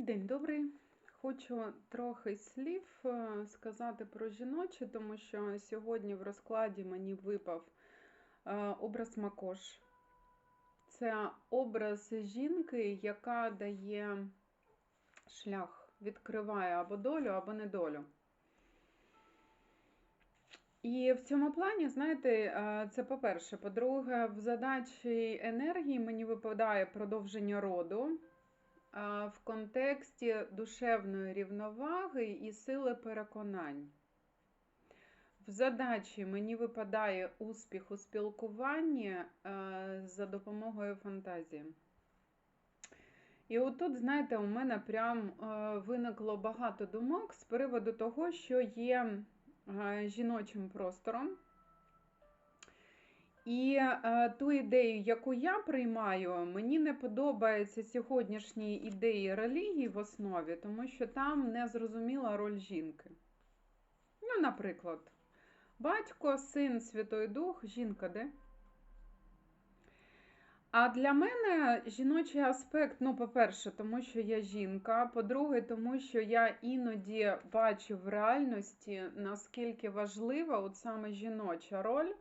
День добрий. Хочу трохи слів е, сказати про жіноче, тому що сьогодні в розкладі мені випав е, образ Макош. Це образ жінки, яка дає шлях, відкриває або долю, або недолю. І в цьому плані, знаєте, е, це по-перше. По-друге, в задачі енергії мені випадає продовження роду в контексті душевної рівноваги і сили переконань. В задачі мені випадає успіх у спілкуванні е, за допомогою фантазії. І отут, знаєте, у мене прям е, виникло багато думок з приводу того, що є е, жіночим простором. І е, ту ідею, яку я приймаю, мені не подобається сьогоднішні ідеї релігії в основі, тому що там не зрозуміла роль жінки. Ну, наприклад, батько, син, Святой Дух, жінка де? А для мене жіночий аспект, ну, по-перше, тому що я жінка, по-друге, тому що я іноді бачу в реальності, наскільки важлива от саме жіноча роль.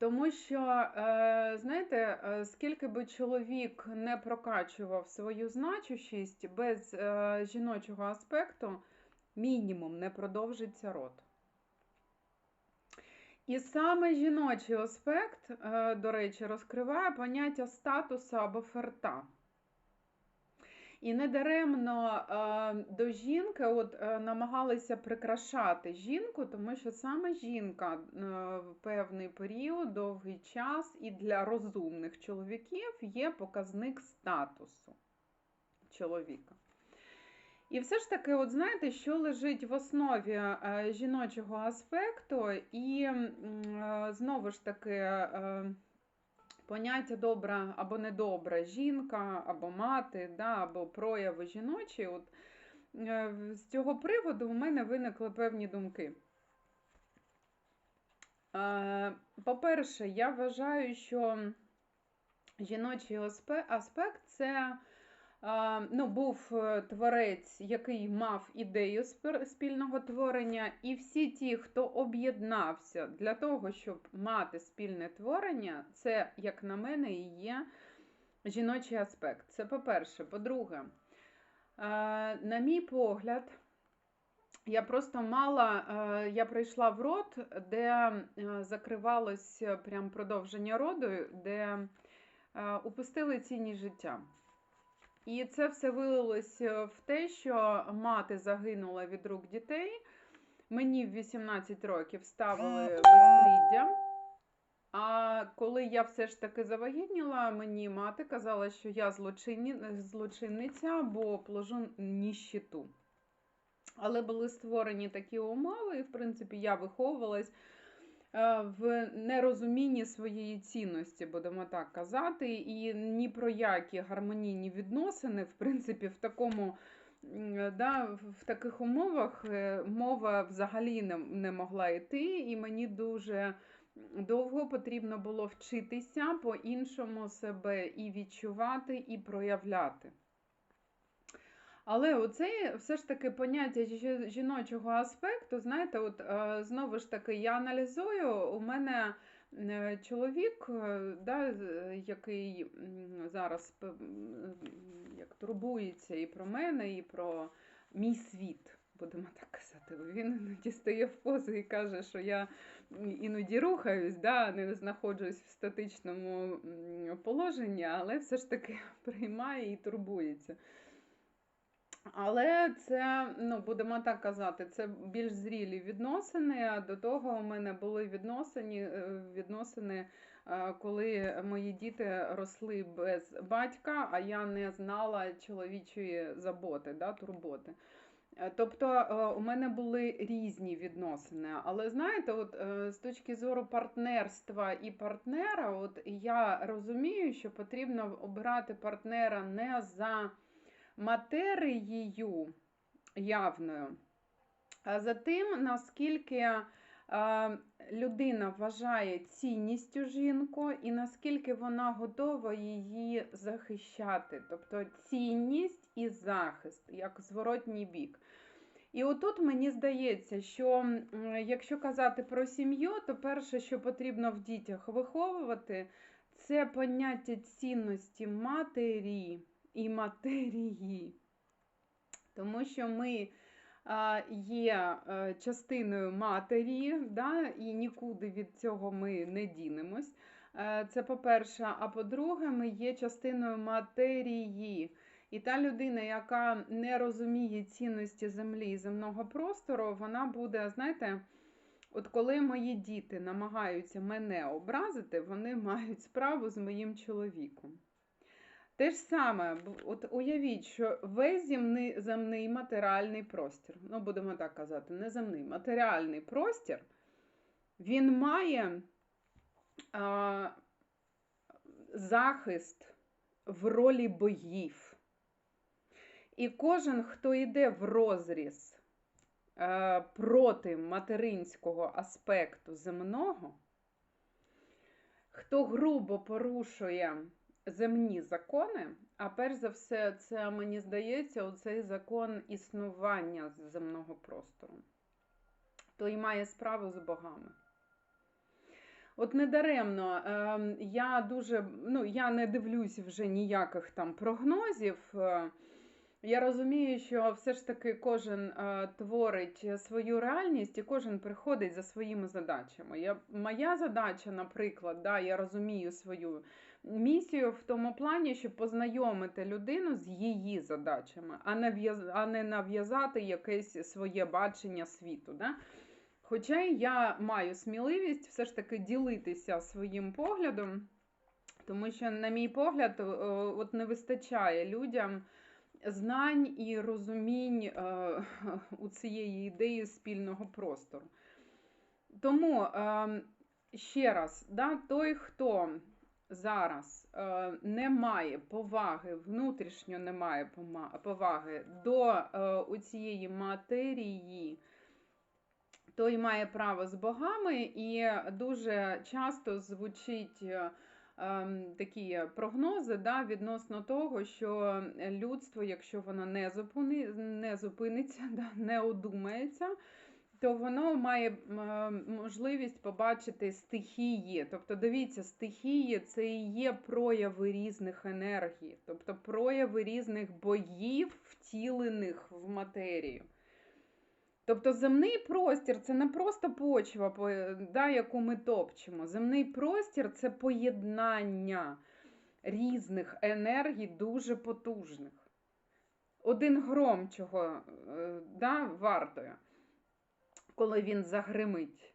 Тому що, е, знаєте, е, скільки би чоловік не прокачував свою значущість без е, жіночого аспекту, мінімум не продовжиться род. І саме жіночий аспект, до речі, розкриває поняття статусу або ферта. І недаремно до жінки от е, намагалися прикрашати жінку, тому що саме жінка е, в певний період, довгий час і для розумних чоловіків є показник статусу чоловіка. І все ж таки, от знаєте, що лежить в основі е, жіночого аспекту, і знову ж таки поняття добра або недобра жінка, або мати, да, або прояви жіночі. От, е, З цього приводу у мене виникли певні думки. Е, по-перше, я вважаю, що жіночий аспект це ну, був е, творець, який мав ідею спільного творення, і всі ті, хто об'єднався для того, щоб мати спільне творення, це, як на мене, і є жіночий аспект. Це по-перше. По-друге, на мій погляд, я просто мала, я прийшла в род, де закривалось прям продовження роду, де упустили цінність життя. І це все вилилося в те, що мати загинула від рук дітей. Мені в 18 років ставили безпліддя. А коли я все ж таки завагітніла, мені мати казала, що я злочинниця, бо пложу ніщиту. Але були створені такі умови, і, в принципі, я виховувалась Е, в нерозумінні своєї цінності, будемо так казати, і ні про які гармонійні відносини, в принципі, в такому. Да, В таких умовах е, мова взагалі не, не могла йти, і мені дуже довго потрібно було вчитися по-іншому себе і відчувати, і проявляти. Але оце все ж таки поняття жіночого аспекту, знаєте, от е, знову ж таки, я аналізую, у мене е, чоловік, е, да, який зараз як турбується і про мене, і про мій світ. Будемо так казати, він іноді стає в позу і каже, що я іноді рухаюсь, да, не знаходжусь в статичному положенні, але все ж таки приймає і турбується. Але це, ну, будемо так казати, це більш зрілі відносини. До того у мене були відносини, е, відносини, е, коли мої діти росли без батька, а я не знала чоловічої заботи, да, турботи. Е, тобто у мене були різні відносини. Але знаєте, от з точки зору партнерства і партнера, от я розумію, що потрібно обирати партнера не за матерією явною, а за тим, наскільки е, людина вважає цінністю жінку і наскільки вона готова її захищати. Тобто цінність і захист, як зворотній бік. І отут мені здається, що якщо казати про сім'ю, то перше, що потрібно в дітях виховувати, це поняття цінності матері і матерії. Тому що ми є е, частиною матері, да, і нікуди від цього ми не дінемось. Е, Це по-перше, а по-друге, ми є частиною матерії. І та людина, яка не розуміє цінності землі і земного простору, вона буде, знаєте, от коли мої діти намагаються мене образити, вони мають справу з моїм чоловіком. Те ж саме, от уявіть, що весь земний, земний матеріальний простір, ну будемо так казати, не земний, матеріальний простір, він має а, захист в ролі боїв. І кожен, хто йде в розріз е, проти материнського аспекту земного, хто грубо порушує земні закони, а перш за все, це мені здається, оцей закон існування земного простору, той має справу з богами. От недаремно е, я дуже, ну, я не дивлюсь вже ніяких там прогнозів. Я розумію, що все ж таки кожен е, творить свою реальність і кожен приходить за своїми задачами. Я, моя задача, наприклад, да, я розумію свою місію в тому плані, щоб познайомити людину з її задачами, а не, нав'язати якесь своє бачення світу. Да? Хоча я маю сміливість все ж таки ділитися своїм поглядом, тому що, на мій погляд, от не вистачає людям знань і розумінь е, у цієї ідеї спільного простору. Тому е, ще раз, да, той, хто зараз е, не має поваги, внутрішньо не має пома- поваги до е, цієї матерії, той має право з богами, і дуже часто звучить. е, ем, такі прогнози да, відносно того, що людство, якщо воно не, зупини, не зупиниться, да, не одумається, то воно має е, можливість побачити стихії. Тобто, дивіться, стихії це і є прояви різних енергій, тобто прояви різних боїв, втілених в матерію. Тобто земний простір це не просто почва, да, яку ми топчемо. Земний простір це поєднання різних енергій, дуже потужних. Один гром чого е, да, вартує, коли він загримить.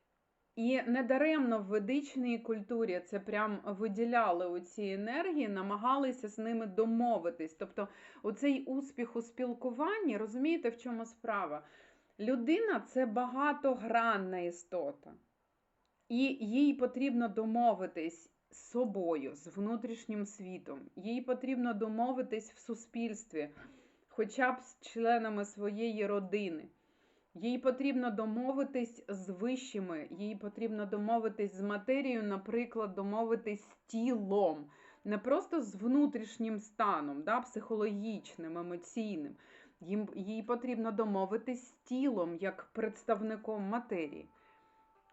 І недаремно в ведичній культурі це прям виділяли оці енергії, намагалися з ними домовитись. Тобто, оцей успіх у спілкуванні, розумієте, в чому справа? Людина це багатогранна істота, і їй потрібно домовитись з собою, з внутрішнім світом. Їй потрібно домовитись в суспільстві, хоча б з членами своєї родини. Їй потрібно домовитись з вищими, їй потрібно домовитись з матерією, наприклад, домовитись з тілом, не просто з внутрішнім станом, да, психологічним, емоційним. Їм, їй потрібно домовитись з тілом як представником матерії.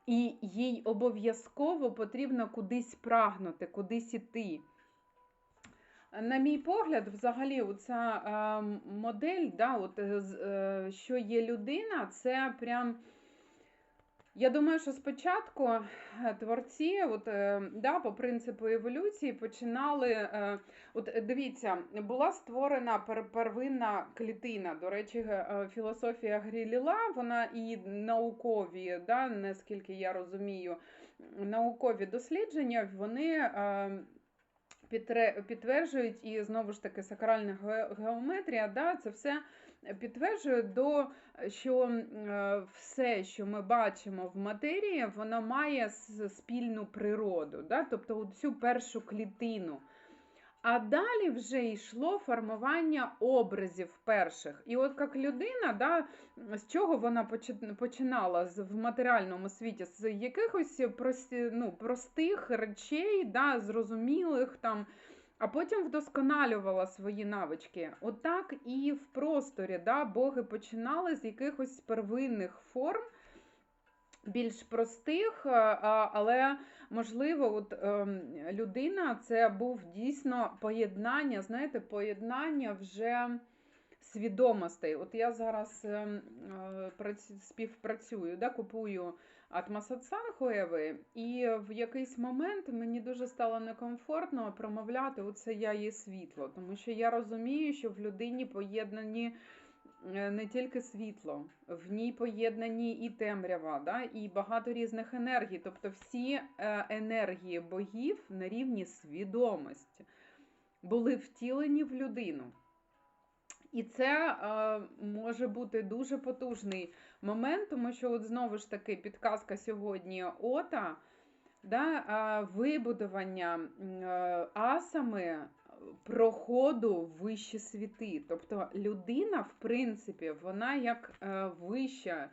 І їй обов'язково потрібно кудись прагнути, кудись іти. На мій погляд, взагалі, оця е, модель, да, от, е, е, що є людина, це прям. Я думаю, що спочатку творці, от, да, по принципу еволюції, починали. От дивіться, була створена первинна клітина. До речі, філософія Гріліла, вона і наукові, да, наскільки я розумію, наукові дослідження, вони. Підтверджують, і знову ж таки сакральна ге- геометрія, да, це все підтверджує до що е, все, що ми бачимо в матерії, воно має спільну природу, да, тобто цю першу клітину. А далі вже йшло формування образів перших. І от як людина, да, з чого вона почи- починала в матеріальному світі, з якихось прості, ну, простих речей, да, зрозумілих там, а потім вдосконалювала свої навички. Отак і в просторі да, боги починали з якихось первинних форм. Більш простих, а, але можливо, от ем, людина це був дійсно поєднання, знаєте, поєднання вже свідомостей. От я зараз ем, е, співпрацюю, да, купую Атмасатсан Хуеви, і в якийсь момент мені дуже стало некомфортно промовляти оце я є світло, тому що я розумію, що в людині поєднані е, не тільки світло, в ній поєднані і темрява, да, і багато різних енергій. Тобто всі е, енергії богів на рівні свідомості були втілені в людину. І це е, може бути дуже потужний момент, тому що, от знову ж таки, підказка сьогодні Ота, да, е, вибудування е, асами проходу вищі світи. Тобто людина, в принципі, вона як е, вища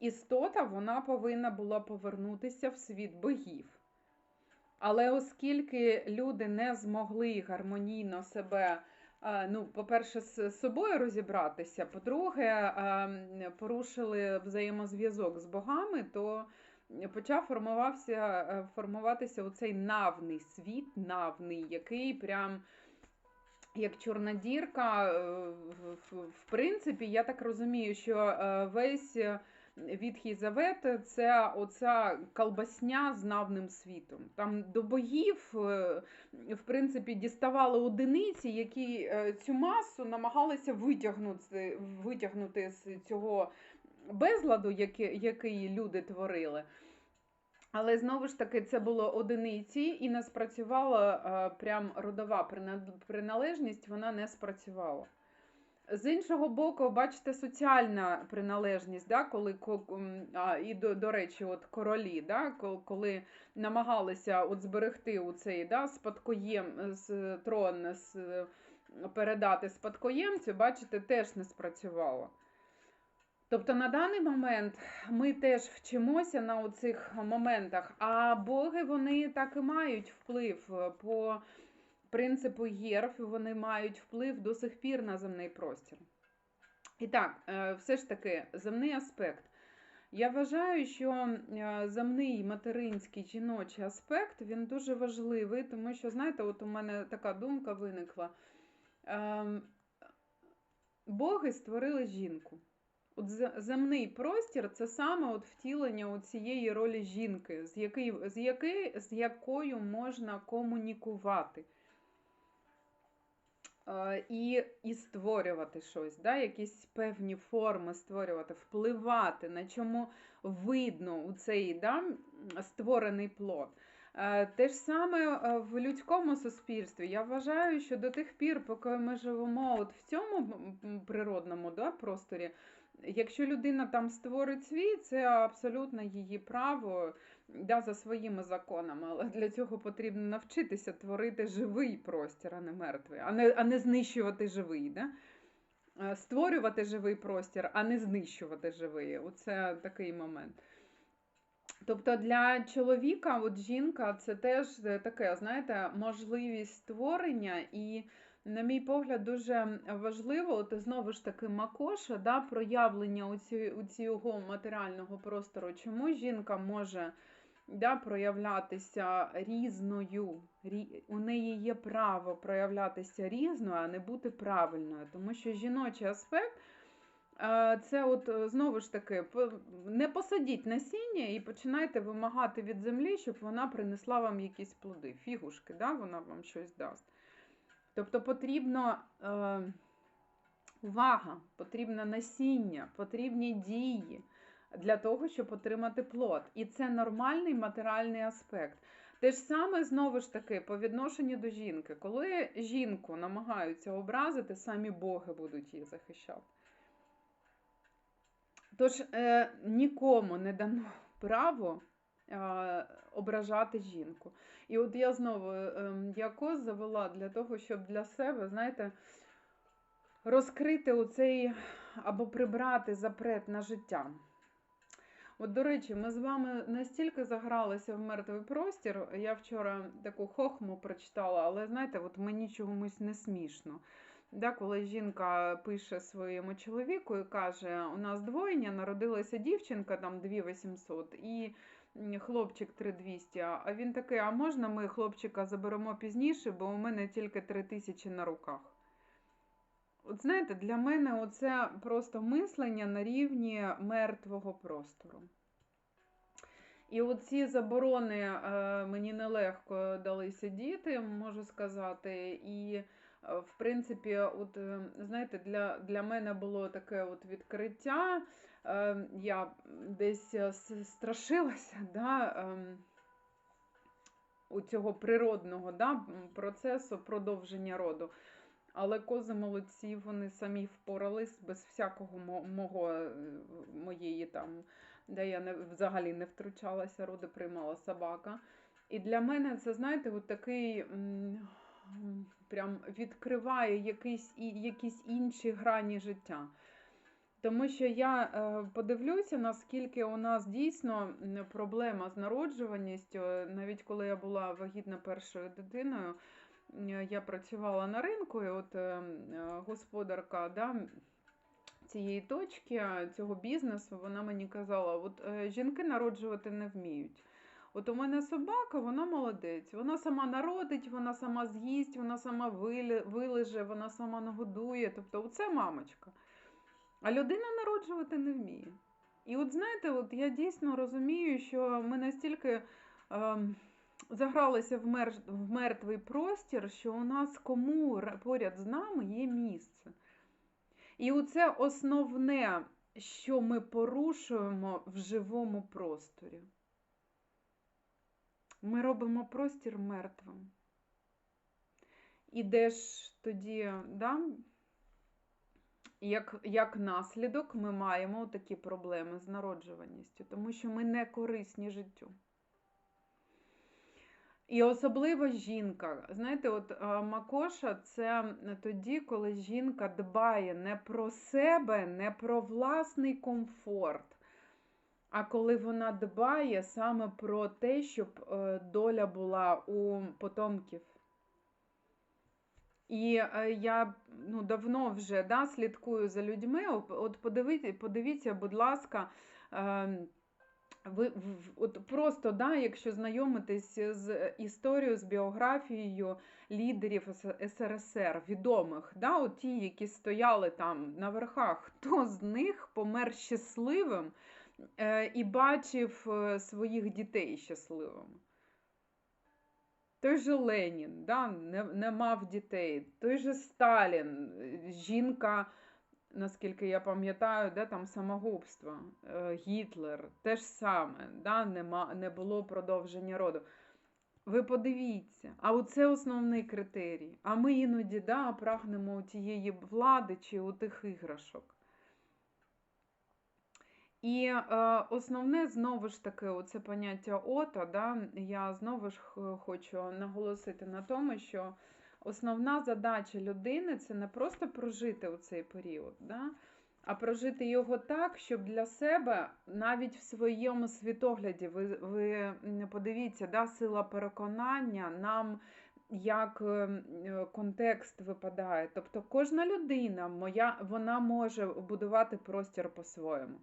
істота, вона повинна була повернутися в світ богів. Але оскільки люди не змогли гармонійно себе, е, ну, по-перше, з собою розібратися, по-друге, е, порушили взаємозв'язок з богами, то почав формувався, формуватися оцей навний світ, навний, який прям як чорна дірка. е, в- принципі, я так розумію, що е, весь е, Відхій Завет це оця колбасня з навним світом. Там до богів, в принципі, діставали одиниці, які цю масу намагалися витягнути, витягнути з цього безладу, який люди творили. Але знову ж таки, це було одиниці, і не спрацювала е, прям родова прина- приналежність, вона не спрацювала. З іншого боку, бачите, соціальна приналежність, да, коли ко- а, і до, до речі, от королі, да, коли намагалися от зберегти у цей да, спадкоєм з трон з, передати спадкоємцю, бачите, теж не спрацювало. Тобто на даний момент ми теж вчимося на оцих моментах, а боги вони так і мають вплив е, по принципу єрф, вони мають вплив до сих пір на земний простір. І так, е, все ж таки, земний аспект. Я вважаю, що е, земний материнський жіночий аспект він дуже важливий, тому що, знаєте, от у мене така думка виникла. Ем, Боги створили жінку. От земний простір це саме от втілення цієї ролі жінки, з, який, з, який, з якою можна комунікувати. Е, І, і створювати щось, да? якісь певні форми створювати, впливати, на чому видно у цей да, створений плод. Е, Те ж саме е, в людському суспільстві. Я вважаю, що до тих пір, поки ми живемо от в цьому природному да, просторі, якщо людина там створить свій, це абсолютно її право да, за своїми законами. Але для цього потрібно навчитися творити живий простір, а не мертвий, а не, а не знищувати живий. Да? Е, Створювати живий простір, а не знищувати живий. Оце такий момент. Тобто для чоловіка, от жінка, це теж е, таке, знаєте, можливість створення, і, на мій погляд, дуже важливо, от знову ж таки, Макоша, да, проявлення у, цього матеріального простору, чому жінка може да, проявлятися різною. Рі... У неї є право проявлятися різною, а не бути правильною. Тому що жіночий аспект е, це от е, знову ж таки, не посадіть насіння і починайте вимагати від землі, щоб вона принесла вам якісь плоди, фігушки, да, вона вам щось дасть. Тобто потрібно е, увага, потрібно насіння, потрібні дії для того, щоб отримати плод. І це нормальний матеріальний аспект. Те ж саме знову ж таки по відношенню до жінки. Коли жінку намагаються образити, самі боги будуть її захищати. Тож е, нікому не дано право ображати жінку. І от я знову ем, якось завела для того, щоб для себе, знаєте, розкрити оцей або прибрати запрет на життя. От, до речі, ми з вами настільки загралися в мертвий простір. Я вчора таку хохму прочитала, але знаєте, от мені чомусь не смішно. Да, Коли жінка пише своєму чоловіку і каже, у нас двойня, народилася дівчинка, там 2800, і хлопчик 3200. А він такий, а можна ми хлопчика заберемо пізніше, бо у мене тільки 3000 на руках. От знаєте, для мене це просто мислення на рівні мертвого простору. І оці заборони е, мені нелегко далися діти, можу сказати. І, е, в принципі, от, е, знаєте, для для мене було таке от відкриття. Я десь страшилася да, ем, у цього природного да, процесу продовження роду. Але кози молодці, вони самі впорались без всякого мого, е, моєї там, де я не, взагалі не втручалася, роди приймала собака. І для мене це, знаєте, от такий прям відкриває якісь, якісь інші грані життя. Тому що я е, подивлюся, наскільки у нас дійсно проблема з народжуваністю, навіть коли я була вагітна першою дитиною. Я працювала на ринку, і от е, е, господарка да, цієї точки, цього бізнесу, вона мені казала: от жінки народжувати не вміють. От у мене собака, вона молодець. Вона сама народить, вона сама з'їсть, вона сама вилеже, вона сама нагодує. Тобто, це мамочка. А людина народжувати не вміє. І от знаєте, от я дійсно розумію, що ми настільки. Е, загралися в, мер... в мертвий простір, що у нас кому поряд з нами є місце. І оце основне, що ми порушуємо в живому просторі. Ми робимо простір мертвим. І де ж тоді, да, як як наслідок, ми маємо такі проблеми з народжуваністю, тому що ми не корисні життю. І особливо жінка. Знаєте, от Макоша це тоді, коли жінка дбає не про себе, не про власний комфорт, а коли вона дбає саме про те, щоб е, доля була у потомків. І е, я ну, давно вже да, слідкую за людьми. От подивіться, подивіться, будь ласка. Ем, ви от просто, да, якщо знайомитись з історією, з біографією лідерів СРСР, відомих, да, от ті, які стояли там на верхах, хто з них помер щасливим е, і бачив е, своїх дітей щасливими? Той же Ленін да, не, не мав дітей, той же Сталін, жінка наскільки я пам'ятаю, де там самогубство, е, Гітлер, те ж саме, да, нема, не було продовження роду. Ви подивіться, а оце основний критерій. А ми іноді да, прагнемо тієї влади чи у тих іграшок. І е, основне, знову ж таки, оце поняття ота, да, я знову ж хочу наголосити на тому, що основна задача людини це не просто прожити у цей період, да? а прожити його так, щоб для себе навіть в своєму світогляді, ви ви подивіться, да, сила переконання нам. Як е, контекст випадає. Тобто кожна людина моя, вона може будувати простір по-своєму.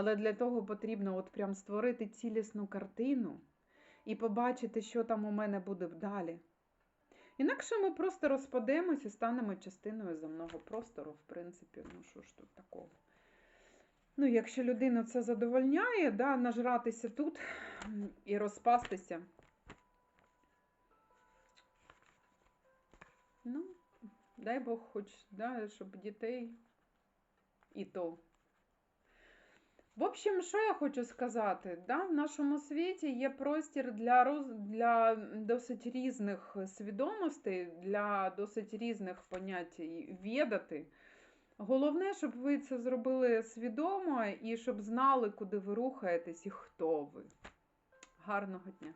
Але для того потрібно от прям створити цілісну картину і побачити, що там у мене буде вдалі. Інакше ми просто розпадемось і станемо частиною земного простору, в принципі, ну що ж тут такого. Ну, якщо людина це задовольняє, да, нажратися тут і розпастися. Ну, дай Бог, хоч, да, щоб дітей і то. В общем, що я хочу сказати? Да? В нашому світі є простір для роз... для досить різних свідомостей, для досить різних понять відати. Головне, щоб ви це зробили свідомо і щоб знали, куди ви рухаєтесь і хто ви. Гарного дня!